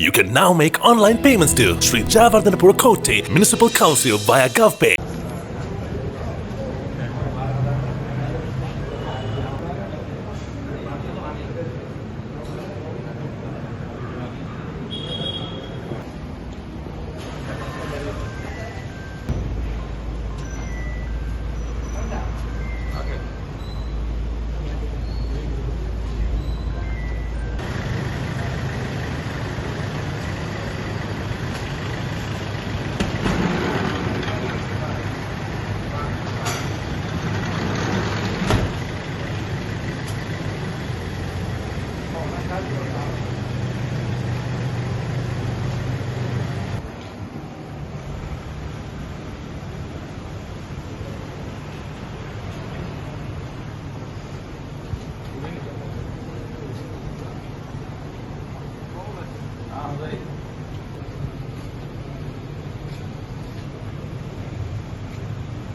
You can now make online payments to Sri Jayavardhanapura Kotte Municipal Council via GovPay.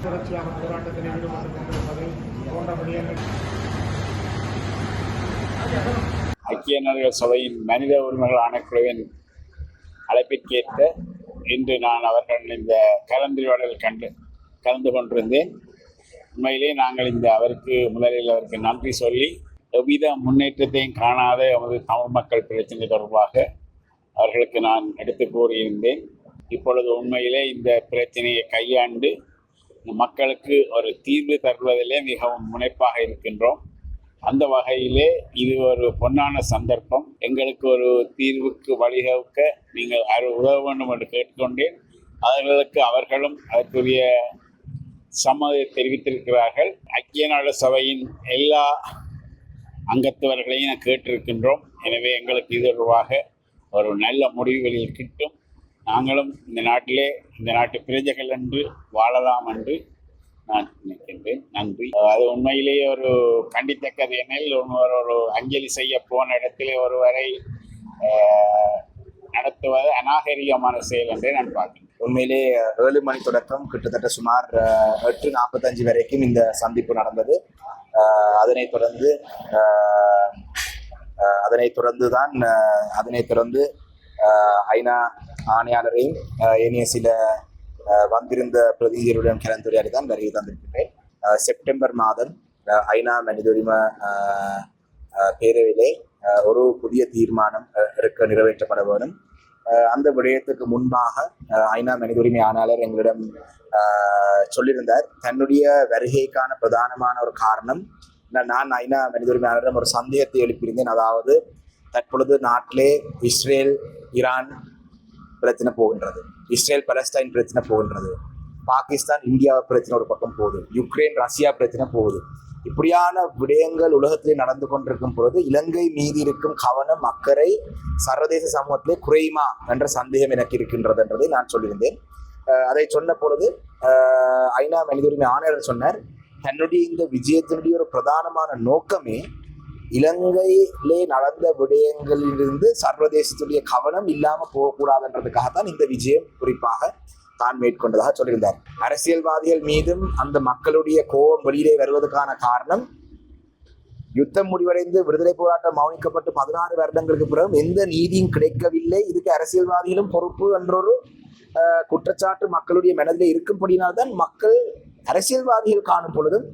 தொடர்ச்சியாக போராட்டத்தில் ஈடுபட்டுக் போன்ற விடயங்கள் ஐக்கிய நாடுகள் சபையின் மனித உரிமைகள் ஆணைக்குழுவின் அழைப்பிற்கேற்ற இன்று நான் அவர்கள் இந்த கலந்துரையாடல் கண்டு கலந்து கொண்டிருந்தேன். உண்மையிலே நாங்கள் இந்த அவருக்கு முதலில் அவருக்கு நன்றி சொல்லி எவ்வித முன்னேற்றத்தையும் காணாத எமது தமிழ் மக்கள் பிரச்சனை தொடர்பாக அவர்களுக்கு நான் எடுத்து கூறியிருந்தேன். இப்பொழுது உண்மையிலே இந்த பிரச்சனையை கையாண்டு மக்களுக்கு ஒரு தீர்வு தருவதிலே மிகவும் முனைப்பாக இருக்கின்றோம். அந்த வகையிலே இது ஒரு பொன்னான சந்தர்ப்பம். எங்களுக்கு ஒரு தீர்வுக்கு வழிவகுக்க நீங்கள் அரு உதவ வேண்டும் என்று கேட்டுக்கொண்டேன். அவர்களுக்கு அவர்களும் அதற்குரிய சம்மதத்தை தெரிவித்திருக்கிறார்கள். ஐக்கிய நாடு சபையின் எல்லா அங்கத்தவர்களையும் நான் கேட்டிருக்கின்றோம். எனவே எங்களுக்கு இது தொடர்பாக ஒரு நல்ல முடிவுகளில் கிட்டும். நாங்களும் இந்த நாட்டிலே இந்த நாட்டு பிரஜைகள் என்று வாழலாம் என்று நான் நினைக்கின்றேன். நன்றி. அது உண்மையிலேயே ஒரு கண்டித்தக்கது எனில் ஒரு ஒரு அஞ்சலி செய்ய போன இடத்திலே ஒருவரை நடத்துவது அநாகரிகமான செயல் என்றே நான் பார்க்கிறேன் உண்மையிலே ஏழு மணி தொடக்கம் கிட்டத்தட்ட சுமார் எட்டு நாற்பத்தஞ்சு வரைக்கும் இந்த சந்திப்பு நடந்தது. அதனைத் தொடர்ந்து அதனைத் தொடர்ந்து தான் அதனைத் தொடர்ந்து ஐநா ஆணையாளரையும் இனிய சில வந்திருந்த பிரதிநிதிகளுடன் கலந்துரையாடி தான் வருகை தந்திருக்கின்றேன். செப்டம்பர் மாதம் ஐநா மனித உரிமை பேரவையிலே ஒரு புதிய தீர்மானம் இருக்க நிறைவேற்றப்பட வேண்டும். அந்த விடயத்துக்கு முன்பாக ஐநா மனித உரிமை ஆணையாளர் எங்களிடம் சொல்லியிருந்தார். தன்னுடைய வருகைக்கான பிரதானமான ஒரு காரணம் நான் நான் ஐநா மனித உரிமை ஆணையரிடம் ஒரு சந்தேகத்தை எழுப்பியிருந்தேன். அதாவது தற்பொழுது நாட்டிலே இஸ்ரேல் ஈரான் பிரச்சனை போகின்றது. இஸ்ரேல் பலஸ்டைன் பிரச்சனை போகின்றது. பாகிஸ்தான் இந்தியா பிரச்சனை ஒரு பக்கம் போகுது. யுக்ரைன் ரஷ்யா பிரச்சனை போகுது. இப்படியான விடயங்கள் உலகத்திலே நடந்து கொண்டிருக்கும் பொழுது இலங்கை மீது இருக்கும் கவனம் அக்கறை சர்வதேச சமூகத்திலே குறையுமா என்ற சந்தேகம் எனக்கு இருக்கின்றது என்றதை நான் சொல்லியிருந்தேன். அதை சொன்ன பொழுது ஐநா மனித உரிமை ஆணையர் சொன்னார் தன்னுடைய இந்த விஜயத்தினுடைய ஒரு பிரதானமான நோக்கமே இலங்கையிலே நடந்த விடயங்களிலிருந்து சர்வதேசத்துடைய கவனம் இல்லாம போகக்கூடாதுன்றதுக்காகத்தான் இந்த விஜயம் குறிப்பாக தான் மேற்கொண்டதாக சொல்லியிருந்தார். அரசியல்வாதிகள் மீதும் அந்த மக்களுடைய கோபம் வெளியிலே வருவதற்கான காரணம் யுத்தம் முடிவடைந்து விடுதலை போராட்டம் மௌனிக்கப்பட்டு பதினாறு வருடங்களுக்கு பிறகு எந்த நீதியும் கிடைக்கவில்லை. இதுக்கு அரசியல்வாதிகளும் பொறுப்பு என்றொரு குற்றச்சாட்டு மக்களுடைய மனதில் இருக்கும்படினால்தான் மக்கள் அரசியல்வாதிகள் காணும் பொழுதும்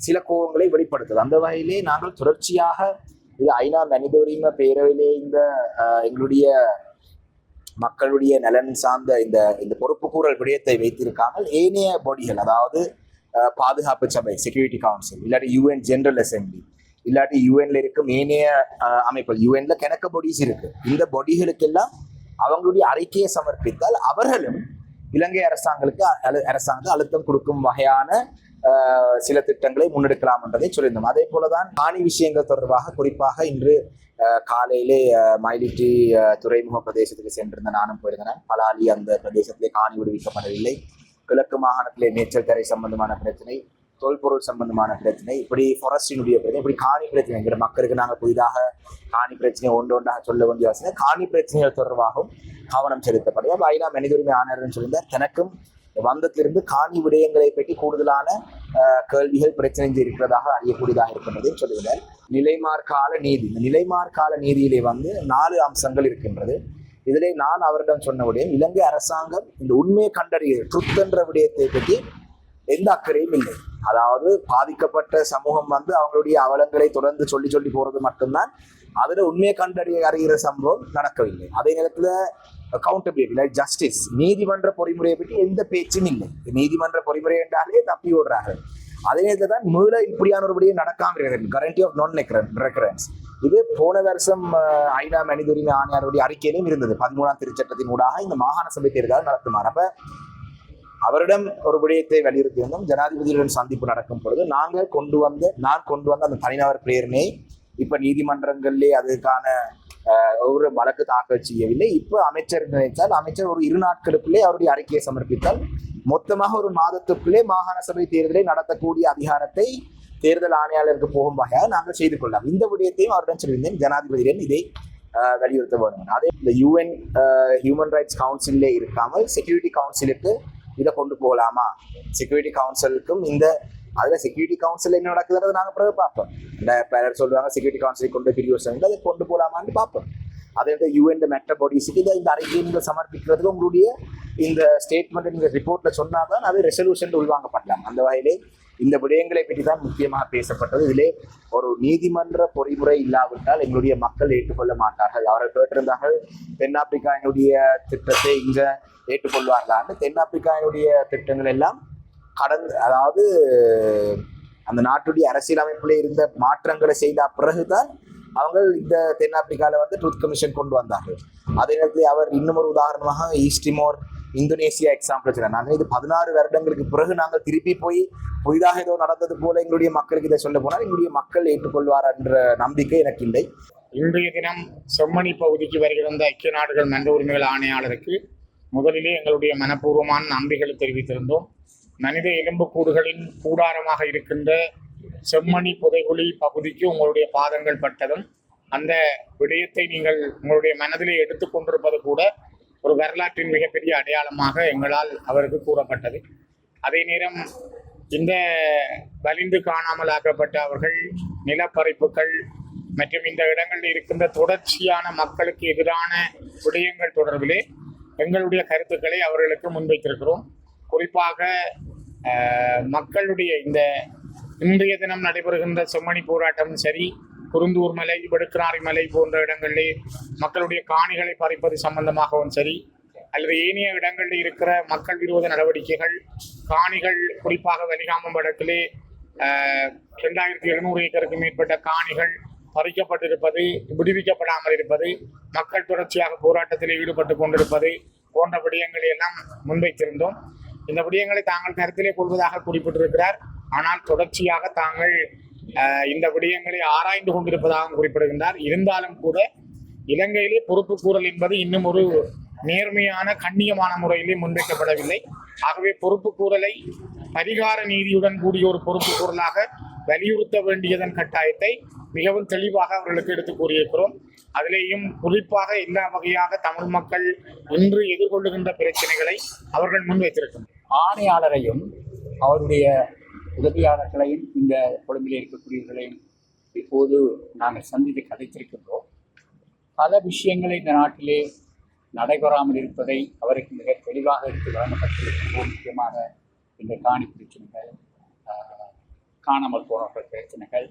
சில கோபங்களை வெளிப்படுத்துது. அந்த வகையிலே நாங்கள் தொடர்ச்சியாக இது ஐநா மனித உரிமை பேரவையிலே இந்த எங்களுடைய மக்களுடைய நலன் சார்ந்த இந்த இந்த பொறுப்புக்கூறல் விடயத்தை வைத்திருக்காமல் ஏனைய பாடிகள் அதாவது பாதுகாப்பு சபை செக்யூரிட்டி கவுன்சில் இல்லாட்டி யூஎன் ஜெனரல் அசம்பிளி இல்லாட்டி யூஎன்ல இருக்கும் ஏனைய அமைப்புகள் யூஎன்ல கணக்க பொடிஸ் இருக்கு. இந்த பொடிகளுக்கெல்லாம் அவங்களுடைய அறிக்கையை சமர்ப்பித்தால் அவர்களும் இலங்கை அரசாங்கங்களுக்கு அழு- அரசாங்கம் அழுத்தம் கொடுக்கும் வகையான சில திட்டங்களை முன்னெடுக்கலாம் என்றதை சொல்லியிருந்தோம். அதே போலதான் காணி விஷயங்கள் தொடர்பாக குறிப்பாக இன்று காலையிலே மயிலிட்டி துறைமுக பிரதேசத்துக்கு சென்றிருந்த நானும் போயிருந்தேன். பலாலி அந்த பிரதேசத்திலே காணி விடுவிக்கப்படவில்லை. கிழக்கு மாகாணத்திலே மேச்சல் தரை சம்பந்தமான பிரச்சனை தொல்பொருள் சம்பந்தமான பிரச்சனை இப்படி ஃபாரஸ்டினுடைய பிரச்சனை இப்படி காணி பிரச்சனை. எங்கிற மக்களுக்கு நாங்கள் புதிதாக காணி பிரச்சனை ஒன்று ஒன்றாக சொல்ல வேண்டிய அவசியம் காணி பிரச்சனைகள் தொடர்பாகவும் கவனம் செலுத்தப்படும். ஐநா மனித உரிமை ஆணையர்னு சொல்லியிருந்தார். தனக்கும் வந்தத்திலிருந்து காணி விடயங்களை பற்றி கூடுதலான கேள்விகள் பிரச்சனை இருக்கிறதாக அறியக்கூடியதாக இருக்கின்றதையும் சொல்லுகிறார் நிலைமார்கால நீதி. இந்த நிலைமார்கால நீதியிலே வந்து நாலு அம்சங்கள் இருக்கின்றது. இதிலே நான் அவரிடம் சொன்ன விடயம் இலங்கை அரசாங்கம் இந்த உண்மையை கண்டறிய ட்ருத் என்ற விடயத்தை பற்றி எந்த அக்கறையும் இல்லை. அதாவது பாதிக்கப்பட்ட சமூகம் வந்து அவங்களுடைய அவலங்களை தொடர்ந்து சொல்லி சொல்லி போறது மட்டும்தான். அதுல உண்மையை கண்டறிய அறிகிற சம்பவம் நடக்கவில்லை. அதே நேரத்துல அக்கௌண்டபிலிட்டி லைக் ஜஸ்டிஸ் நீதிமன்ற பொறிமுறையை பற்றி எந்த பேச்சும் இல்லை. நீதிமன்ற பொறிமுறை என்றாலே தப்பி ஓடுறார்கள். அதே நேரத்தில் தான் மீள இப்படியான ஒரு விடயம் நடக்காம இருக்கிறது கரண்டி ஆஃப் நான் ரெக்கரன்ஸ் இது போன வருஷம் ஐநா மனித உரிமை ஆணையாளருடைய அறிக்கையிலும் இருந்தது. பதிமூணாம் திருச்சட்டத்தின் ஊடாக இந்த மாகாண சபை தேர்தல் நடத்துமாறு. அப்ப அவரிடம் ஒரு விடயத்தை வலியுறுத்தி வந்தோம் ஜனாதிபதியுடன் சந்திப்பு நடக்கும் பொழுது நாங்கள் கொண்டு வந்த நான் கொண்டு வந்த அந்த தனிநபர் பிரேரணை இப்ப நீதிமன்றங்களிலே அதுக்கான ஒரு வழக்கு தாக்கல் செய்யவில்லை. இப்ப அமைச்சர் நினைத்தால் அமைச்சர் ஒரு இரு நாட்களுக்குள்ளே அவருடைய அறிக்கையை சமர்ப்பித்தால் மொத்தமாக ஒரு மாதத்துக்குள்ளே மாகாண சபை தேர்தலை நடத்தக்கூடிய அதிகாரத்தை தேர்தல் ஆணையாளருக்கு போகும் வகையாக நாங்கள் செய்து கொள்ளலாம். இந்த விடயத்தையும் அவரிடம் சொல்லியிருந்தேன். ஜனாதிபதியிடம் இதை வலியுறுத்த வேண்டும். அதே இந்த யூஎன் ஹியூமன் ரைட்ஸ் கவுன்சிலே இருக்காமல் செக்யூரிட்டி கவுன்சிலுக்கு இதை கொண்டு போகலாமா? செக்யூரிட்டி கவுன்சிலுக்கும் இந்த அதுல செக்யூரிட்டி கவுன்சில் என்ன நடக்குதுன்றது நாங்க பிறகு பார்ப்போம். இந்த பலர் சொல்லுவாங்க செக்யூரிட்டி கவுன்சிலை கொண்டு பிரிவு அதை கொண்டு போகலாமான்னு பார்ப்போம். அதே வந்து யூஎன் மெட்ட பாடிஸுக்கு இதை இந்த அறிக்கையை நீங்கள் சமர்ப்பிக்கிறதுக்கு உங்களுடைய இந்த ஸ்டேட்மெண்ட் நீங்கள் ரிப்போர்ட்ல சொன்னாதான் அது ரெசல்யூஷன் உள்வாங்கப்படலாம். அந்த வகையிலே இந்த விடயங்களை பற்றி தான் முக்கியமாக பேசப்பட்டது. இதிலே ஒரு நீதிமன்ற பொறிமுறை இல்லாவிட்டால் எங்களுடைய மக்கள் ஏற்றுக்கொள்ள மாட்டார்கள். அவர்கள் கேட்டிருந்தார்கள் தென்னாப்பிரிக்காவினுடைய திட்டத்தை இங்கே ஏற்றுக்கொள்வார்களான்னு. தென்னாப்பிரிக்காவினுடைய திட்டங்கள் எல்லாம் கடந்து அதாவது அந்த நாட்டுடைய அரசியலமைப்பில் இருந்த மாற்றங்களை செய்த பிறகுதான் அவங்க இந்த தென்னாப்பிரிக்கால வந்து ட்ரூத் கமிஷன் கொண்டு வந்தார்கள். அதே நேரத்தில் அவர் இன்னும் ஒரு உதாரணமாக ஈஸ்டிமோர் இந்தோனேசியா எக்ஸாம்பிள் சொன்னார் நாங்கள் இது பதினாறு வருடங்களுக்கு பிறகு நாங்கள் திருப்பி போய் புதிதாக ஏதோ நடந்தது போல எங்களுடைய மக்களுக்கு இதை சொல்ல போனால் எங்களுடைய மக்கள் ஏற்றுக்கொள்வார் என்ற நம்பிக்கை எனக்கு இல்லை. இன்றைய தினம் செம்மணி பகுதிக்கு வருகிற ஐக்கிய நாடுகள் மனித உரிமைகள் ஆணையாளருக்கு முதலிலே எங்களுடைய மனப்பூர்வமான நன்றிகளை தெரிவித்திருந்தோம். மனித எலும்புக்கூடுகளின் கூடாரமாக இருக்கின்ற செம்மணி புதைகுழி பகுதிக்கு உங்களுடைய பாதங்கள் பட்டதும் அந்த விடயத்தை நீங்கள் உங்களுடைய மனதிலே எடுத்துக்கொண்டிருப்பது கூட ஒரு வரலாற்றின் மிகப்பெரிய அடையாளமாக எங்களால் அவருக்கு கூறப்பட்டது. அதே நேரம் இந்த வலிந்து காணாமல் ஆக்கப்பட்ட அவர்கள் நிலப்பறிப்புகள் மற்றும் இந்த இடங்களில் இருக்கின்ற தொடர்ச்சியான மக்களுக்கு எதிரான விடயங்கள் தொடர்பிலே எங்களுடைய கருத்துக்களை அவர்களுக்கு முன்வைத்திருக்கிறோம். குறிப்பாக மக்களுடைய இந்த இன்றைய தினம் நடைபெறுகின்ற செம்மணி போராட்டமும் சரி குருந்தூர் மலை வெடுக்கனாரி மலை போன்ற இடங்களிலே மக்களுடைய காணிகளை பறிப்பது சம்பந்தமாகவும் சரி அல்லது ஏனைய இடங்களில் இருக்கிற மக்கள் விரோத நடவடிக்கைகள் காணிகள் குறிப்பாக வலிகாமம் வடக்கிலே ரெண்டாயிரத்தி எழுநூறு ஏக்கருக்கு மேற்பட்ட காணிகள் பறிக்கப்பட்டிருப்பது விடுவிக்கப்படாமல் இருப்பது மக்கள் தொடர்ச்சியாக போராட்டத்தில் ஈடுபட்டு கொண்டிருப்பது போன்ற விடயங்களை எல்லாம் முன்வைத்திருந்தோம். இந்த விடயங்களை தாங்கள் கருத்திலே கொள்வதாக குறிப்பிட்டிருக்கிறார். ஆனால் தொடர்ச்சியாக தாங்கள் இந்த விடயங்களை ஆராய்ந்து கொண்டிருப்பதாகவும் குறிப்பிடுகின்றார். இருந்தாலும் கூட இலங்கையிலே பொறுப்பு கூறல் என்பது இன்னும் ஒரு நேர்மையான கண்ணியமான முறையிலே முன்வைக்கப்படவில்லை. ஆகவே பொறுப்பு கூறலை பரிகார நீதியுடன் கூடிய ஒரு பொறுப்பு கூறலாக வலியுறுத்த வேண்டியதன் கட்டாயத்தை மிகவும் தெளிவாக அவர்களுக்கு எடுத்து கூறியிருக்கிறோம். அதிலேயும் குறிப்பாக இந்த வகையாக தமிழ் மக்கள் இன்று எதிர்கொள்ளுகின்ற பிரச்சனைகளை அவர்கள் முன்வைத்திருக்கின்றனர். ஆணையாளரையும் அவருடைய உதவியாளர்களையும் இந்த கொழும்பில் இருக்கக்கூடியவர்களையும் இப்போது நாங்கள் சந்தித்து கதைத்திருக்கின்றோம். பல விஷயங்கள் இந்த நாட்டிலே நடைபெறாமல் இருப்பதை அவருக்கு மிக தெளிவாக எடுத்து வழங்கப்பட்டிருக்கின்றோம். முக்கியமாக இந்த காணி பிரச்சனைகள் காணாமல் போனவர்கள் பிரச்சனைகள்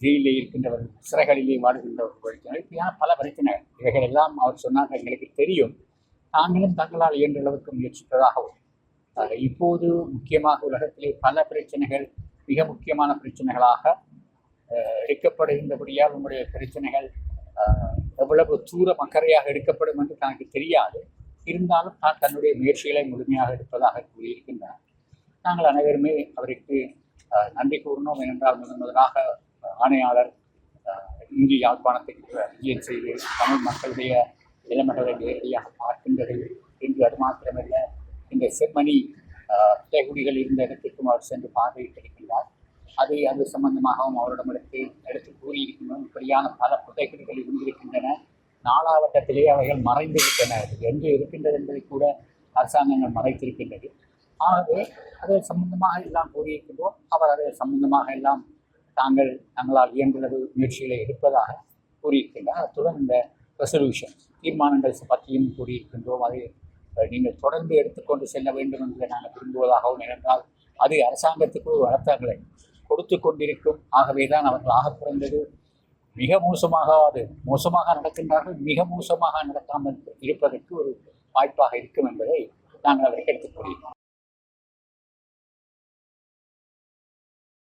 ஆஹ், இருக்கின்றவர்கள் சிறைகளிலே வாடுகின்றவர்கள் இப்படியான பல பிரச்சனைகள்? இவைகள் எல்லாம் அவர் சொன்னாங்க எங்களுக்கு தெரியும். தாங்களும் தங்களால் இயன்ற அளவுக்கு முயற்சிப்பதாகவும் இப்போது முக்கியமாக உலகத்திலே பல பிரச்சனைகள் மிக முக்கியமான பிரச்சனைகளாக எடுக்கப்படுகின்றபடியால் உங்களுடைய பிரச்சனைகள் எவ்வளவு தூரம் அக்கறையாக எடுக்கப்படும் என்று தனக்கு தெரியாது. இருந்தாலும் தான் தன்னுடைய முயற்சிகளை முழுமையாக எடுப்பதாக கூறியிருக்கின்றார். நாங்கள் அனைவருமே அவருக்கு நன்றி கூறணும் ஏனென்றால் முதன் முதலாக ஆணையாளர் இந்திய யாழ்ப்பாணத்தை யாழ்ப்பாணத்துக்கு விஜயம் செய்து தமிழ் மக்களுடைய நிலைமைகளை நேரடியாக பார்க்கின்றது என்று அது மாத்திரமல்ல இந்த செம்மணி ஆஹ், இருந்த இடத்திற்கும் அவர் சென்று பார்வையிட்டிருக்கின்றார் அதை அது சம்பந்தமாகவும் அவரிடம் எடுத்து எடுத்து கூறியிருக்கின்றோம். இப்படியான பல புதைகுடிகள் இருந்திருக்கின்றன. நாலாவட்டத்திலே அவைகள் மறைந்து என்று இருக்கின்றது என்பதை கூட அரசாங்கங்கள் மறைத்திருக்கின்றது. ஆகவே அது சம்பந்தமாக எல்லாம் கூறியிருக்கின்றோம். அவர் அது சம்பந்தமாக எல்லாம் தாங்கள் தங்களால் இயன்றளவு முயற்சிகளை எடுப்பதாக கூறியிருக்கின்றார். அத்துடன் இந்த ரெசல்யூஷன் தீர்மானங்கள் பற்றியும் கூறியிருக்கின்றோம். அதை நீங்கள் தொடர்ந்து எடுத்துக்கொண்டு செல்ல வேண்டும் என்று நாங்கள் விரும்புவதாகவும் ஏனென்றால் அது அரசாங்கத்துக்கு ஒரு அர்த்தங்களை கொடுத்து கொண்டிருக்கும். ஆகவே தான் அவர்கள் ஆக குறைந்தது மிக மோசமாக அது மோசமாக நடக்கின்றார்கள். மிக மோசமாக நடக்காமல் இருப்பதற்கு ஒரு வாய்ப்பாக இருக்கும் என்பதை நாங்கள் அவரை எடுத்துக் கூறியிருக்கிறோம்.